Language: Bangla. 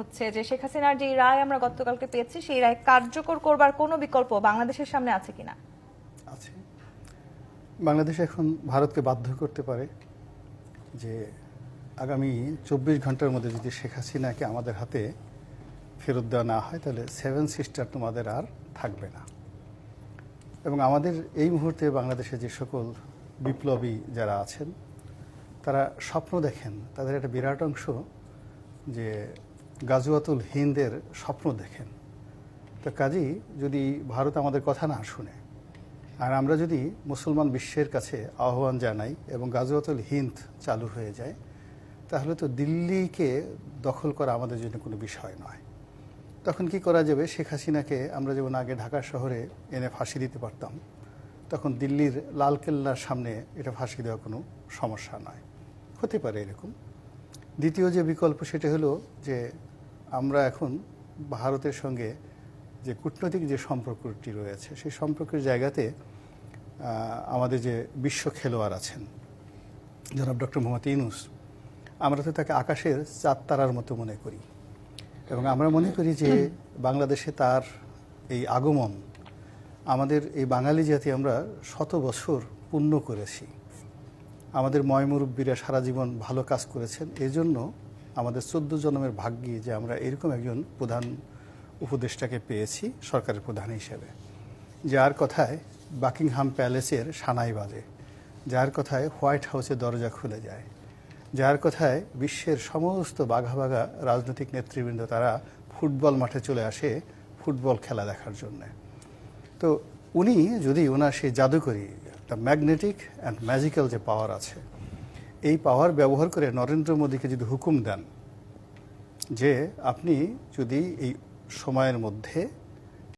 হচ্ছে যে শেখ হাসিনার যে রায় আমরা গতকালকে পেয়েছি, সেই রায় কার্যকর করবার কোনো বিকল্প বাংলাদেশের সামনে আছে কিনা? আছে। বাংলাদেশ এখন ভারতকে বাধ্য করতে পারে যে আগামী চব্বিশ ঘণ্টার মধ্যে যদি শেখ হাসিনাকে আমাদের হাতে ফেরত দেওয়া না হয়, তাহলে সেভেন সিস্টার তোমাদের আর থাকবে না। এবং আমাদের এই মুহূর্তে বাংলাদেশে যে সকল বিপ্লবী যারা আছেন, তারা স্বপ্ন দেখেন, তাদের একটা বিরাট অংশ যে গাজুয়াতুল হিন্দের স্বপ্ন দেখেন। তো কাজেই যদি ভারত আমাদের কথা না শুনে, আর আমরা যদি মুসলমান বিশ্বের কাছে আহ্বান জানাই এবং গাজওয়াতুল হিন্দ চালু হয়ে যায়, তাহলে তো দিল্লিকে দখল করা আমাদের জন্য কোনো বিষয় নয়। তখন কি করা যাবে? শেখ হাসিনাকে আমরা যেমন আগে ঢাকা শহরে এনে ফাঁসি দিতে পারতাম, তখন দিল্লির লালকেল্লার সামনে এটা ফাঁসি দেওয়া কোনো সমস্যা নয়। হতে পারে এরকম। দ্বিতীয় যে বিকল্প সেটা হলো যে আমরা এখন ভারতের সঙ্গে যে কূটনৈতিক যে সম্পর্কটি রয়েছে, সেই সম্পর্কের জায়গাতে আমাদের যে বিশ্ব খেলোয়াড় আছেন, জনাব ডক্টর মোহাম্মদ ইউনুস, আমরা তো তাকে আকাশের চাঁদ তারার মতো মনে করি। এবং আমরা মনে করি যে বাংলাদেশে তার এই আগমন, আমাদের এই বাঙালি জাতি আমরা শত বছর পূর্ণ করেছি। আমাদের ময়মুরব্বীরা সারা জীবন ভালো কাজ করেছেন। এজন্য আমাদের চোদ্দ জন্মের ভাগ্যি যে আমরা এরকম একজন প্রধান উপদেষ্টাকে পেয়েছি সরকারের প্রধান হিসেবে, যার কথায় বাকিংহাম প্যালেসের সানাই বাজে, যার কথায় হোয়াইট হাউসের দরজা খুলে যায়, যার কথায় বিশ্বের সমস্ত বাঘা বাঘা রাজনৈতিক নেতৃবৃন্দ তারা ফুটবল মাঠে চলে আসে ফুটবল খেলা দেখার জন্যে। তো উনি যদি ওনার সেই জাদুকরি, একটা ম্যাগনেটিক অ্যান্ড ম্যাজিক্যাল যে পাওয়ার আছে এই পাওয়ার ব্যবহার করে নরেন্দ্র মোদীকে যদি হুকুম দেন যে আপনি যদি এই সময়ের মধ্যে